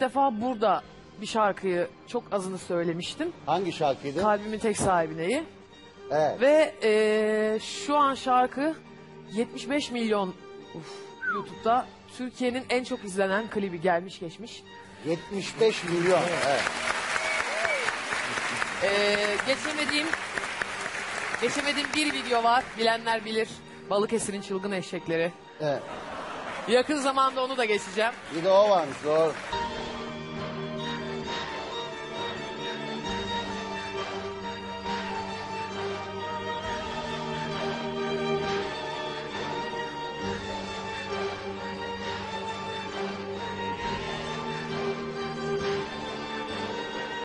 defa burada bir şarkıyı çok azını söylemiştim. Hangi şarkıydı? Kalbimin tek sahibineyi. evet. Ve eee, şu an şarkı 75 milyon uf, YouTube'da Türkiye'nin en çok izlenen klibi gelmiş geçmiş. 75 milyon. Evet. Eee, geçemediğim geçemediğim bir video var. Bilenler bilir. Balıkesir'in çılgın eşekleri. evet. Yakın zamanda onu da geçeceğim. Bir de o varmış doğru.